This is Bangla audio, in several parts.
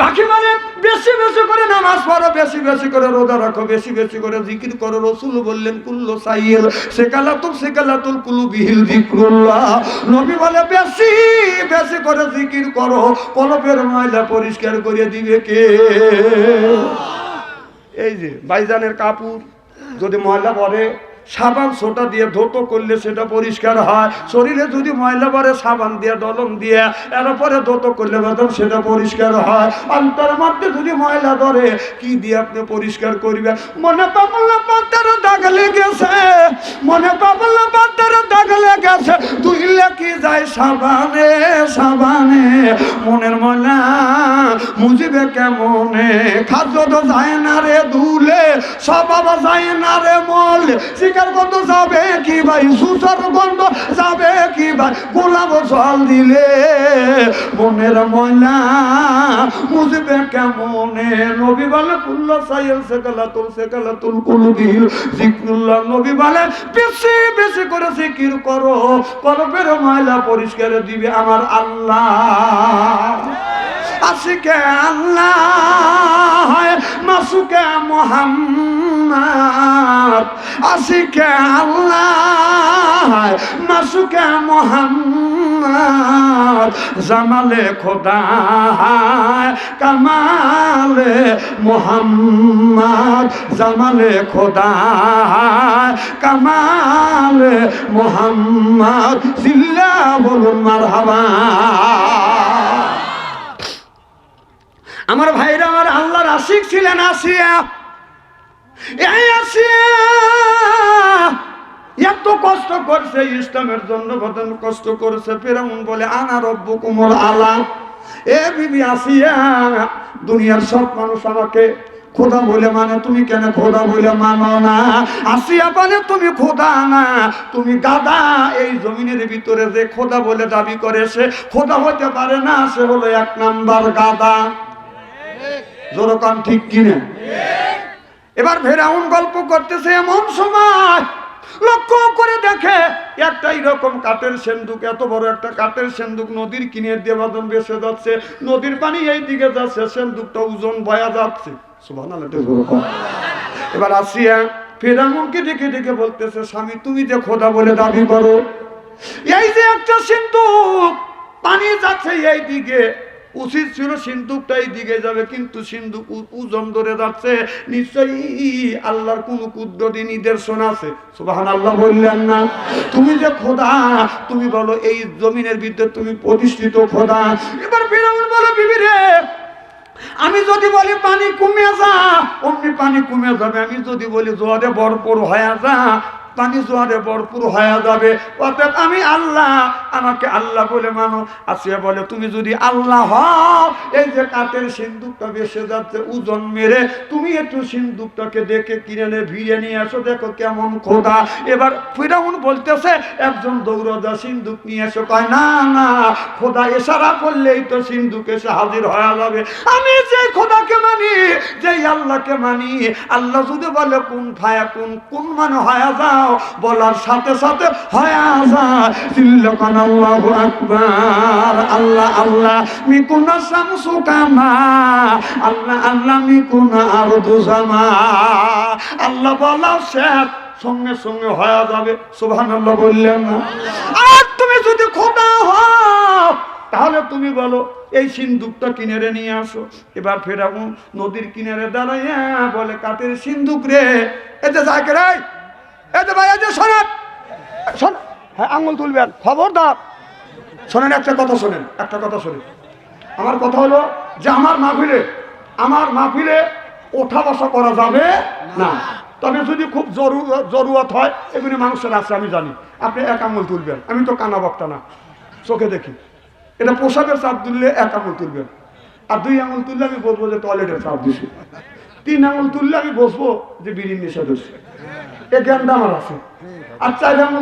পাখি মানে বেশি বেশি করে নামাজ পড়ো, বেশি বেশি করে রোজা রাখো, বেশি বেশি করে জিকির করো। রসুল বললেন, কুল্লো সাইয়েল সেকালাতুল সেকালাতুল কুলু বিহিল জিক্রুল্লাহ নবী বলে, বেশি বেশি করে জিকির করো কলপের ময়লা পরিষ্কার করে দিবে কে? এই যে, বাইজানের কাপড় যদি ময়লা পরে সাবান সোটা দিয়ে ধোতো করলে সেটা পরিষ্কার হয়। শরীরে যদি ময়লা পরে সাবান দিয়ে ডলম দিয়ে এরপরে ধোতো করলে বেতন সেটা পরিষ্কার হয়। অন্তর মধ্যে যদি ময়লা ধরে, কি দিয়ে আপনি পরিষ্কার করবেন? মনে পাবলা পাত্তার দাগ লেগেছে, মনে পাবলা পাত্তার দাগ লেগেছে। তুইলে কি যায় সাবানে সাবানে, মনের ময়লা মুজিবে কেমনে? খাদ্য তো যায় না রে দুলে, স্বভাব যায় না রে মল শিকার গন্ধ যাবে কি ভাই? সুসার গন্ধ যাবে কি ভাই? গোলাপ জল দিলে মনের ময়লা মুজিবে কেমনে? নবী বলে, কুল্ল সাইল সেকালা তুল সেকালা তুল কুলবিল। জিক্রুল্লাহ নবী বলে, বেশি বেশি করে জিকির করো। করবের ময়লা পরিষ্কার দিবে আমার আল্লাহ। আশিকে আল্লাহ মাসুকে মোহাম্মদ আশিকে আল্লাহ মাসুকে মোহাম্মদ, জামালে খোদা কামালে মোহাম্মদ, জামালে খোদা কামালে মোহাম্মদ জিল্লা বলুন মারহাবা। আমার ভাইরা, আমার আল্লাহর আশিক ছিলেন আসিয়া। এত কষ্ট করছে ইসলামের জন্য বদন কষ্ট করেছে। ফেরাউন বলে আনা রব্বু কুমর আলা। এ বিবি আসিয়া দুনিয়ার সব মানুষ আমাকে খোদা বলে মানে তুমি কেন খোদা বলে মানো না? আসিয়া বলে তুমি খোদা না তুমি গাদা। এই জমিনের ভিতরে যে খোদা বলে দাবি করে সে খোদা হতে পারে না সে হলো এক নাম্বার গাদা। জোরকান ঠিক কিনে? এবার ফেরাউন গল্প করতেছে এমন সময়। লক্ষ্য করে দেখে একটা এরকম কাঠের সেন্দুক, এত বড় একটা কাঠের সেন্দুক নদীর কিনে দেবাদন বেসে যাচ্ছে। নদীর পানি এই দিকে যাচ্ছে, সেন্দুকটা ওজন বয়া যাচ্ছে। এবার আসিয়া ফেরাউনকে ডেকে ডেকে বলতেছে, স্বামী, তুমি যে খোদা বলে দাবি করো, এই যে একটা সিন্ধুক পানি যাচ্ছে এই দিকে উচিত ছিল সিন্ধুকটাই দিকে যাবে, কিন্তু সিন্ধুক উ- ওজন ধরে যাচ্ছে। নিশ্চয়ই আল্লাহর কোন কুদরতি নিদর্শন আছে। সুবাহান আল্লাহ বললেন না। তুমি যে খোদা, তুমি বলো এই জমিনের ভিতরে তুমি প্রতিষ্ঠিত খোদা। এবার ফিরাউন বলো, বিবি রে, আমি যদি বলি পানি কমে যা, অমনি পানি কমে যাবে। আমি যদি বলি জোয়ারে ভরপুর হয়ে যা পানি জোয়ারে ভরপুর হয়ে যাবে। অর্থাৎ আমি আল্লাহ, আমাকে আল্লাহ বলে মানো। আসিয়া বলে, তুমি যদি আল্লাহ হও, এই যে কাঠের সিন্দুকটা বেসে যাচ্ছে ওজন মেরে, তুমি একটু সিন্দুকটাকে দেখে কিনে নে ভিড়ে নিয়ে আসো দেখো কেমন খোদা। এবার ফিরাউন বলতেছে, একজন দৌড়দা সিন্দুক নিয়ে এসো। কয়, না না, খোদা এসারা করলেই তো সিন্ধুক এসে হাজির হয়ে যাবে। আমি যে খোদাকে মানি, যেই আল্লাহকে মানি, আল্লাহ যদি বলে, কোন ফায়া কোন কোন মানে হয়ে যাও। বলার সাথে সাথে আল্লাহ আকবার। আল্লাহ আল্লাহ, মিকুনা শামসু কামা। আল্লাহ আল্লাহ, মিকুনা আরদু জামা। আল্লাহ বলা শেষ। সঙ্গে সঙ্গে হয়ে যাবে। সুবহানাল্লাহ বললেন না। আর তুমি যদি খোদা হও, তাহলে তুমি বলো, এই সিন্দুকটা কিনারে নিয়ে আসো। এবার ফেরাউন নদীর কিনারে দাঁড়াইয়া বলে, কাঠের সিন্দুক রে এতে যাকে রে এতে ভাই এতে শোনেন। শোন হ্যাঁ আঙুল তুলবেন। খবরদার। শোনেন, একটা কথা শোনেন, একটা কথা শোনেন। আমার কথা হলো যে আমার মাহফিলে আমার মাহফিলে ওঠা বসা করা যাবে না। তবে যদি খুব জরু, জরুরত হয়, এগুলি মানুষের আছে, আমি জানি। আপনি এক আঙুল তুলবেন। আমি তো কানা বক্তা না। চোখে দেখি। এটা পোশাকের চাপ তুললে এক আঙুল তুলবেন। আর দুই আঙুল তুললে আমি বসবো যে টয়লেটের চাপ দিছি। তিন আঙুল তুললে আমি বসবো যে বিড়ির নেশা ধরছে এ জ্ঞানটা আমার আছে।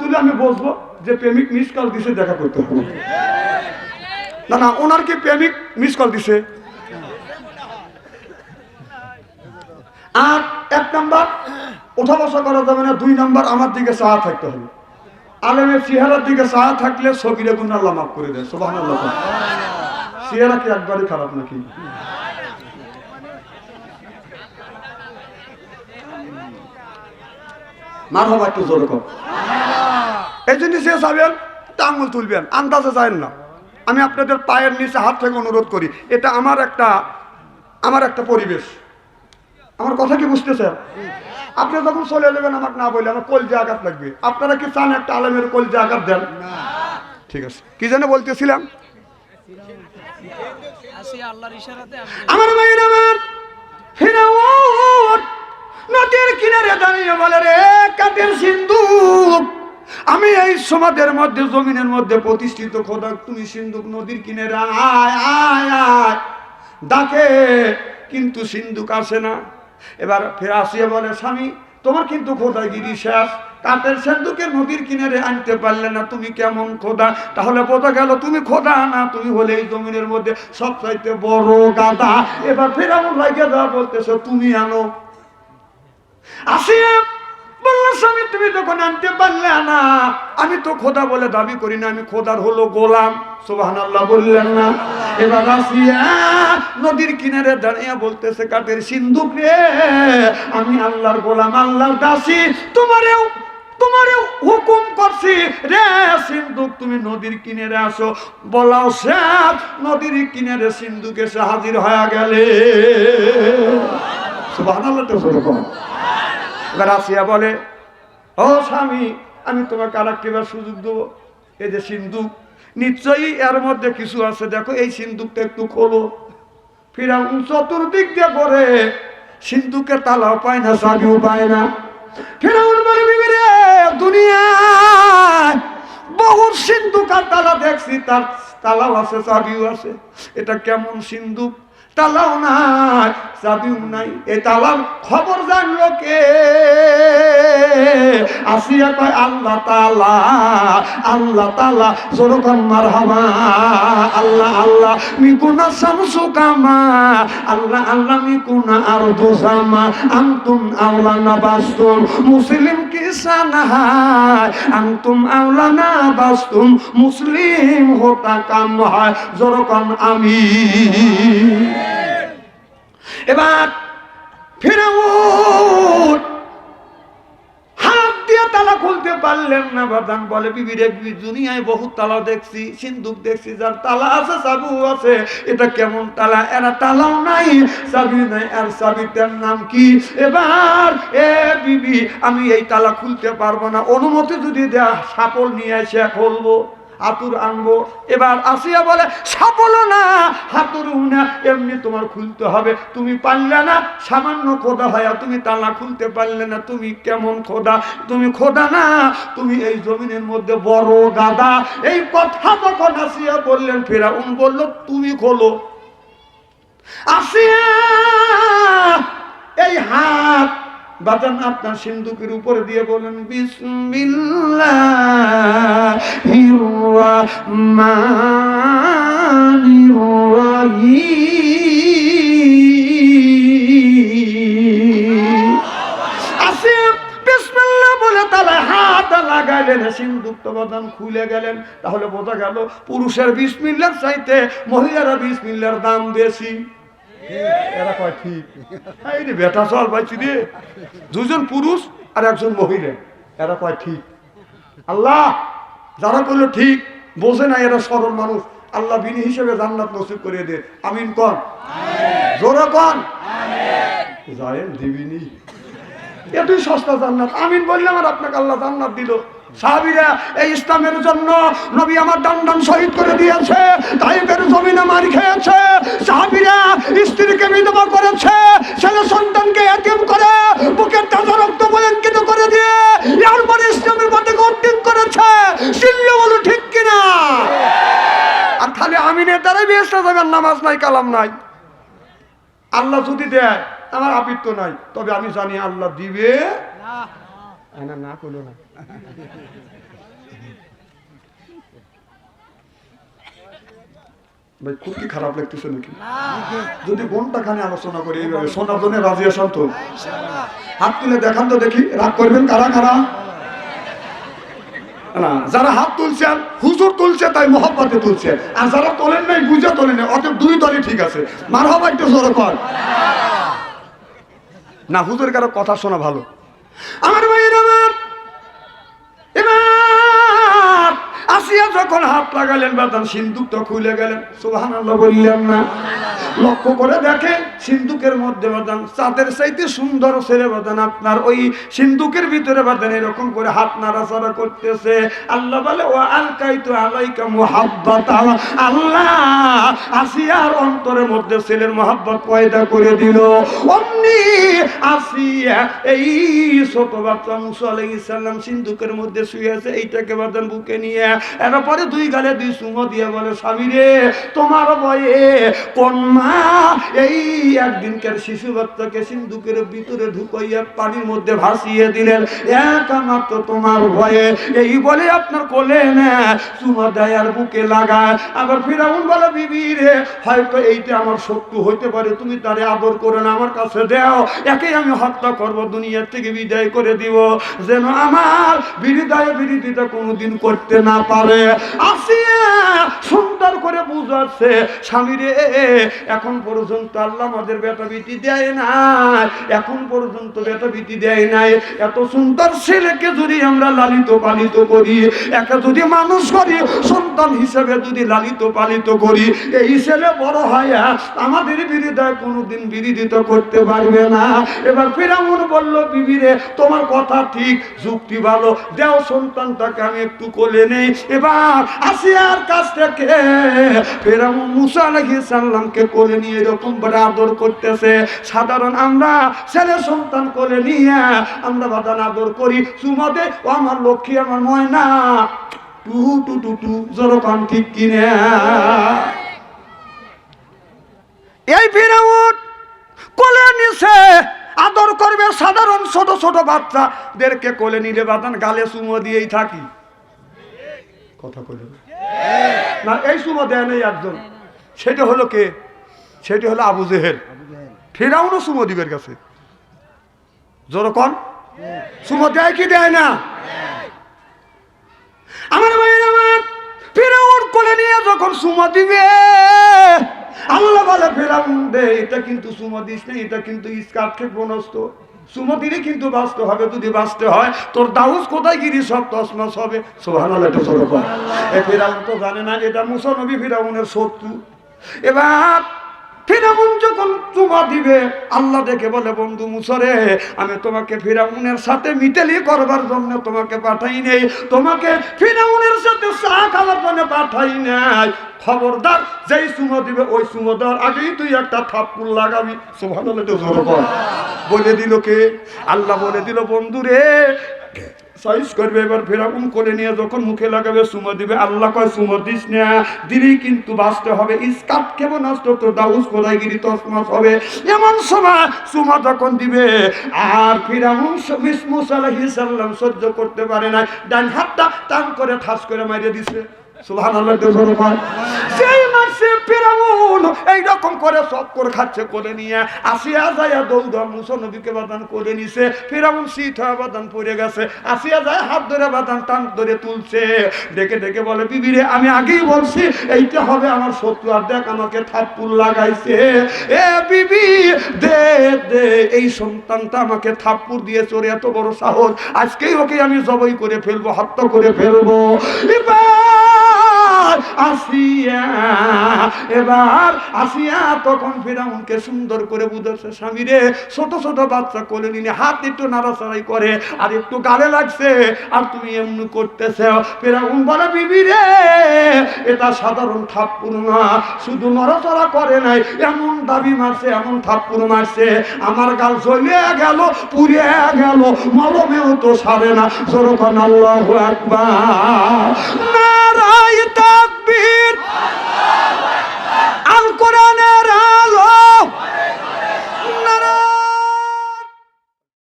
তুলে আমি বসবো যে প্রেমিক মিস কল দিছে, দেখা করতে হবে। না না, ওনার কি প্রেমিক মিস কল দিছে? আর এক নাম্বার ওঠা বসা করা যাবে না। দুই নাম্বার আমার দিকে চাহা থাকতে হবে। আলেমের চেহারার দিকে চাহা থাকলে গুণ আল্লাহ মাফ করে দেয়। সোবাহ চেহারা কি একবারই খারাপ নাকি? মার হবা একটু জোর কর। এই জন্য সে যাবেন তা আঙুল তুলবেন আন্দাজে যায় না। আমি আপনাদের পায়ের নিচে হাত থেকে অনুরোধ করি এটা আমার একটা আমার একটা পরিবেশ। আমার কথা কি বুঝতেছেন? আপনি যখন চলে যাবেন আমাকে না বললে আমার কলজে আঘাত লাগবে। আপনারা কি চান একটা আলেমের কলজে আঘাত দেন? ঠিক আছে। কি যেন বলতেছিলাম? আমার মায়ের আমার ফিরাউন। নদীর কিনারে দাঁড়িয়ে বলে রে, কাঠের সিন্ধুক। আমি এই সমাজের মধ্যে, জমিনের মধ্যে প্রতিষ্ঠিত খোদা তুমি সিন্ধুক নদীর কিনারে, আয় আয় আয়। ডাকে, কিন্তু সিন্ধুক আসে না। এবার ফের আসিয়ে বলে, স্বামী, তোমার কিন্তু খোদাগিরি শেষ। কাঠের সিন্ধুকে নদীর কিনারে আনতে পারলে না, তুমি কেমন খোদা? তাহলে বোঝা গেল তুমি খোদা না, তুমি হলে এই জমিনের মধ্যে সবচাইতে বড় গাদা এবার ফেরাউন ভাইকে দেওয়া বলতেছে, তুমি আনো। আমি তো খোদা বলে দাবি করি না, আমি খোদার হলো গোলাম। সোবাহান আল্লাহ বললেন না। এবার আসিয়া নদীর কিনারে দাঁড়িয়ে বলতেছে, কাঠের সিন্ধুক আমি আল্লাহর গোলাম, আল্লাহর দাসী, তোমারেও তোমারে হুকুম করছি রে, সিন্ধুক তুমি নদীর কিনারে আসো। বলাও শেষ নদীর কিনারে সিন্ধুক হাজির হয়ে গেলে। সুবাহ আল্লাহ আসিয়া বলে, ও স্বামী, আমি তোমাকে আর একবার সুযোগ দেবো। এই যে সিন্ধুক, নিশ্চয়ই এর মধ্যে কিছু আছে। দেখো, এই সিন্ধুকটা একটু খোলো। ফিরাউন চতুর্দিক দিয়ে করে সিন্ধুকে তালাও পায় না চাবিও পায় না। বহু সিন্ধুক আর তালা দেখছি। তার তালাও আছে চাবিও আছে। এটা কেমন সিন্ধুক? তালাও নাই চাবিও নাই এই তালার খবর জানলো কে? আসিয়া কয়, আল্লাহ তালা আল্লাহ তালা জোরকন মার হামা আল্লাহ আল্লাহ, মিকুনা শামসু কামা, আল্লাহ আল্লাহ, মিকুনা আর দোসামা আন্তুম আওলানা বাস্তুম মুসলিম কিসানা হায় আন্তুম আওলানা বাস্তুম মুসলিম হোতা কাম হয় জোরকন আমি। এবার ফেরাউন হাত দিয়ে তালা খুলতে পারলেন না বাদান বলে, বিবি রে বিবি, দুনিয়ায় বহুত তালা দেখছি সিন্ধুক দেখছি, যার তালা আছে চাবু আছে, এটা কেমন তালা? এরা তালাও নাই চাবি নাই, আর চাবিটার নাম কি? এবার, এ বিবি, আমি এই তালা খুলতে পারব না, অনুমতি যদি দেয়া, সাপল নিয়ে এসে খুলবো। হাতুর আনব। এবার আসিয়া বলে সাপলো না হাতুরও না এমনি তোমার খুলতে হবে। তুমি পারলে না, সামান্য খোদা হয়া তুমি তালা খুলতে পারলে না, তুমি কেমন খোদা? তুমি খোদা না, তুমি এই জমিনের মধ্যে বড় দাদা এই কথা তখন আসিয়া বললেন, ফেরাউন বলল, তুমি খোলো। আসিয়া এই হাত বাজান আপনার সিন্ধুকের উপরে দিয়ে বলেন লাগাইলেন খুলে গেলেন। তাহলে বোঝা গেল, পুরুষের বিসমিল্লার চাইতে মহিলারা বিশ মিল্লার দাম বেশি। এরা কয় ঠিক। এই রে বেটা চল পাইছি রে। দুজন পুরুষ আর একজন মহিলা। এরা কয় ঠিক। আল্লাহ যারা করল ঠিক বোঝে না এরা সরল মানুষ। আল্লাহ বিনি হিসেবে জান্নাত নসিব করে দে। আমিন কন। জোরে কন। জায়েন দিবিনি। এতই সস্তা জান্নাত। আমিন বললাম আর আপনাকে আল্লাহ জান্নাত দিল। সাহাবিরা এই ইসলামের জন্য নবী আমার দান দান শহীদ করে দিয়েছে তাইফের জমিনে মারি খেয়েছে। সাহাবিরা স্ত্রীকে বিধবা করেছে ছেলে সন্তানকে করে বুকের তাজা রক্ত বলঙ্কিত করে দিয়ে এরপরে ইসলামের পথে অর্জন করেছে। বলো ঠিক কিনা? আর দ্বারাই বেসতে যাবেন নামাজ নাই কালাম নাই। আল্লাহ যদি দেয় আমার আপিত্ব নাই তবে আমি জানি আল্লাহ দিবে। না। না না করল না। ভাই খুব কি খারাপ লাগতেছে নাকি? যদি খানে আলোচনা করি এইভাবে শোনার জন্য রাজি তো? হাত তুলে দেখান তো দেখি রাগ করবেন কারা কারা? না যারা হাত তুলছেন হুজুর তুলছে তাই মোহাম্মতে তুলছে। আর যারা তোলেন নাই বুঝে তোলেন নাই অতএব দুই দলই ঠিক আছে। মার হবা একটু জোরে কর। না হুজুর কারও কথা শোনা ভালো। আমার ভাইয়ের আসিয়া যখন হাত লাগালেন বাদাম সিন্ধুকটা খুলে গেলেন সুবাহান বললেন না। লক্ষ্য করে দেখে সিন্দুকের মধ্যে বাদান, চাঁদের চাইতে সুন্দর ছেলে বাদান আপনার। ওই সিন্দুকের ভিতরে বাদান এরকম করে হাত নাড়াচাড়া করতেছে। আল্লাহ বলে ও আলকাই তো আলাইকা মোহাব্বত। আল্লাহ, আসিয়ার অন্তরের মধ্যে ছেলের মোহাব্বত পয়দা করে দিল। অমনি আসিয়া এই ছোট বাচ্চা মুসা আলাইসাল্লাম সিন্ধুকের মধ্যে শুয়ে আছে, এইটাকে বাদান বুকে নিয়ে। এরপরে দুই গালে দুই সুমো দিয়ে বলে, স্বামী রে, তোমার বয়ে কোন মা এই একদিনকার শিশু বাচ্চাকে সিন্ধুকের ভিতরে ঢুকাইয়া পানির মধ্যে ভাসিয়ে দিলেন। একমাত্র তোমার ভয়ে। এই বলে আপনার কোলে না বুকে লাগায়। আবার ফিরাউন বলে, বিবি হয়তো এইটা আমার শত্রু হইতে পারে। তুমি তারে আদর করে না আমার কাছে দেও। একে আমি হত্যা করব, দুনিয়ার থেকে বিদায় করে দিব। যেন আমার বিরিদায় বিরোধিতা কোনোদিন করতে না পারে। আসিয়া সুন্দর করে বুঝাচ্ছে, স্বামী রে এখন পর্যন্ত আল্লাহ আমাদের বেটা বিটি দেয় না এখন পর্যন্ত বেটা বিটি দেয় নাই। এত সুন্দর ছেলেকে যদি আমরা লালিত পালিত করি, একে যদি মানুষ করি, সন্তান হিসেবে যদি লালিত পালিত করি, এই ছেলে বড় হয় আমাদের বিরোধিতা কোনোদিন বিরোধিতা করতে পারবে না। এবার ফেরামুন বলল, বিবিরে, তোমার কথা ঠিক, যুক্তি ভালো। দেও সন্তানটাকে, আমি একটু কোলে নেই। এবার আসিয়ার কাছ থেকে ফেরামুন মুসা আলাইহিস সালামকে কোলে নিয়ে এরকম করে আদর করতেছে, সাধারণ আমরা ছেলে সন্তান কোলে নিয়ে আমরা বাদান আদর করি। সুমদে ও আমার লক্ষ্মী, আমার ময়না, টু টু টু টু যেরকম ঠিক কিনে? এই ফিরাউন কোলে নিছে, আদর করবে সাধারণ ছোট ছোট বাচ্চাদেরকে কোলে নিলে বাদান গালে সুমো দিয়েই থাকি। কথা কইল। না, এই সুমো দেয় নেই একজন। সেটা হলো কে? সেটা হলো আবু জেহেল। ফিরাউনও সুমো দিবের কাছে। জোরকন সুমো দেয় কি দেয় না? আমার ভাইয়ের আমার ফেরাউন কোলে নিয়ে যখন সুমা দিবে আল্লাহ বলে ফেরাউন দে এটা কিন্তু সুমা দিস না এটা কিন্তু ইস্কাত ক্ষেপণস্ত সুমা দিলে কিন্তু বাঁচতে হবে যদি বাঁচতে হয় তোর দাউস কোথায় গিরি সব তসমাস হবে? সোহান এ ফেরাউন তো জানে না এটা মুসানবী ফেরাউনের শত্রু। এবার ফিরাউন যখন চুমা দিবে, আল্লাহ দেখে বলে, বন্ধু মুসরে, আমি তোমাকে ফিরাউনের সাথে মিটেলি করবার জন্য তোমাকে পাঠাই নেই। তোমাকে ফিরাউনের সাথে চা খাওয়ার জন্য পাঠাই নাই। খবরদার, যেই সুমো দিবে, ওই সুমো দেওয়ার আগেই তুই একটা থাপ্পুর লাগাবি। সোভান বলে দিল কে? আল্লাহ বলে দিল, বন্ধু রে সাইজ করবে, এবার ফেরাকুন করে নিয়ে যখন মুখে লাগাবে, সুমো দিবে, আল্লাহ কয়, সুমো দিস না দিবি কিন্তু বাঁচতে হবে। ইস্কাট আসতো তো দাউস কোথায় গিরি তসমাস হবে। এমন সময় সুমা যখন দিবে, আর ফিরাউন মুসালাম সহ্য করতে পারে না ডান হাতটা টান করে ঠাস করে মারিয়ে দিছে। আমি আগেই বলছি, এইটা হবে আমার শত্রু, আর দেখ আমাকে থাপ্পুর লাগাইছে। এ বিবি, দে দে, এই সন্তানটা আমাকে থাপ্পুর দিয়ে চোরে এত বড় সাহস, আজকেই ওকে আমি জবই করে ফেলব, হত্যা করে ফেলব। এবার আসিয়া, এবার আসিয়া তখন ফেরাউনকে সুন্দর করে বুঝাচ্ছে, স্বামী রে, ছোট ছোট বাচ্চা কোলে নিলে হাত একটু নাড়াচাড়াই করে, আর একটু গালে লাগছে, আর তুমি এমনি করতেছ। ফেরাউন বলে, বিবি রে, এটা সাধারণ থাপ্পুর না, শুধু নড়াচড়া করে নাই, এমন দাবি মারছে, এমন থাপ্পুর মারছে। আমার গাল জ্বলে গেল, পুড়ে গেল, মলমেও তো সারে না। সরকান আল্লাহ একবার